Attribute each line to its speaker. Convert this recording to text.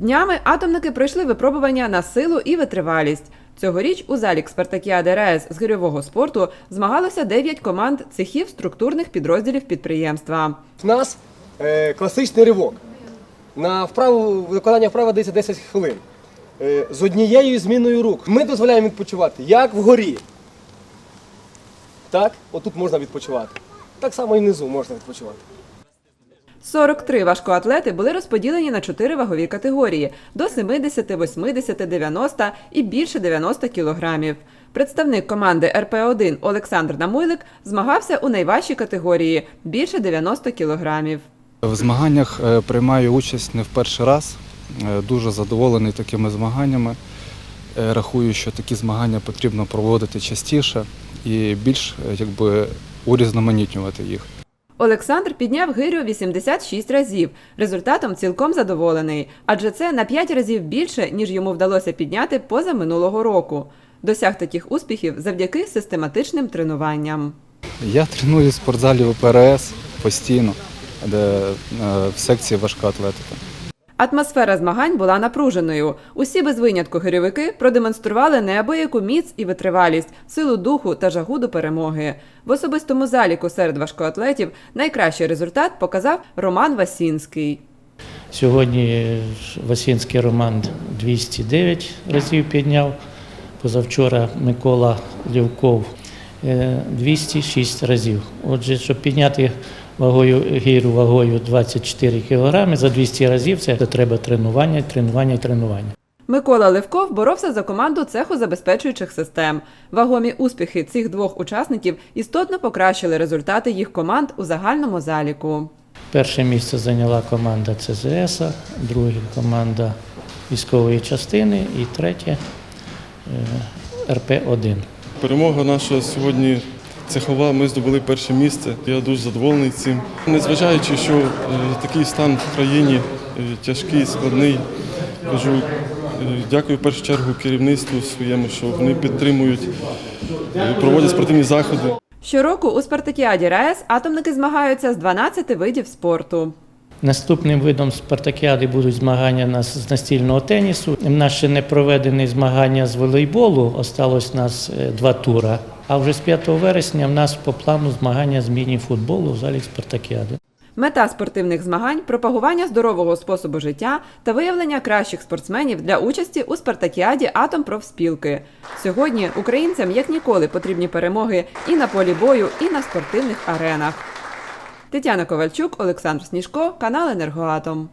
Speaker 1: Днями атомники пройшли випробування на силу і витривалість. Цьогоріч у залі Спартакіади РаЕС з гирьового спорту змагалося 9 команд цехів структурних підрозділів підприємства.
Speaker 2: У нас е, класичний ривок. На вправу, виконання вправи дається 10 хвилин. Е, з однією зміною рук. Ми дозволяємо відпочивати як вгорі. Так, отут можна відпочивати. Так само і внизу можна відпочивати.
Speaker 1: 43 важкоатлети були розподілені на 4 вагові категорії до 70, 80, 90 і більше 90 кілограмів. Представник команди РП-1 Олександр Намуйлик змагався у найважчій категорії більше 90 кілограмів.
Speaker 3: В змаганнях е, приймаю участь не в перший раз. Е, Дуже задоволений такими змаганнями. Е, Рахую, що такі змагання потрібно проводити частіше і більш якби, урізноманітнювати їх.
Speaker 1: Олександр підняв гирю 86 разів. Результатом цілком задоволений, адже це на 5 разів більше, ніж йому вдалося підняти поза минулого року. Досяг таких успіхів завдяки систематичним тренуванням.
Speaker 3: Я треную в спортзалі ОПРС постійно, де е, в секції важка атлетика.
Speaker 1: Атмосфера змагань була напруженою. Усі без винятку гирьовики продемонстрували неабияку міць і витривалість, силу духу та жагу до перемоги. В особистому заліку серед важкоатлетів найкращий результат показав Роман Васінський.
Speaker 4: Сьогодні Васінський Роман 209 разів підняв. Позавчора Микола Лівков е, 206 разів. Отже, щоб підняти вагою гіру вагою 24 кг за 200 разів, це треба тренування, тренування і тренування.
Speaker 1: Микола Левков боровся за команду цеху забезпечуючих систем. Вагомі успіхи цих двох учасників істотно покращили результати їх команд у загальному заліку.
Speaker 4: Перше місце зайняла команда ЦЗС, друге команда військової частини і третє е, РП-1.
Speaker 5: Перемога наша сьогодні цехова. Ми здобули перше місце. Я дуже задоволений цим. Незважаючи, що е, такий стан в країні е, тяжкий, складний, кажу, е, дякую в першу чергу керівництву своєму, що вони підтримують, проводять спортивні заходи.
Speaker 1: Щороку у Спартакіаді РаЕС атомники змагаються з 12 видів спорту.
Speaker 4: Наступним видом спартакіади будуть змагання нас з настільного тенісу. У нас ще не проведені змагання з волейболу, осталось у нас два тура. А вже з 5 вересня в нас по плану змагання з міні-футболу в залі спартакіади.
Speaker 1: Мета спортивних змагань пропагування здорового способу життя та виявлення кращих спортсменів для участі у Спартакіаді Атом профспілки. Сьогодні українцям як ніколи потрібні перемоги і на полі бою, і на спортивних аренах. Тетяна Ковальчук, Олександр Сніжко, канал Енергоатом.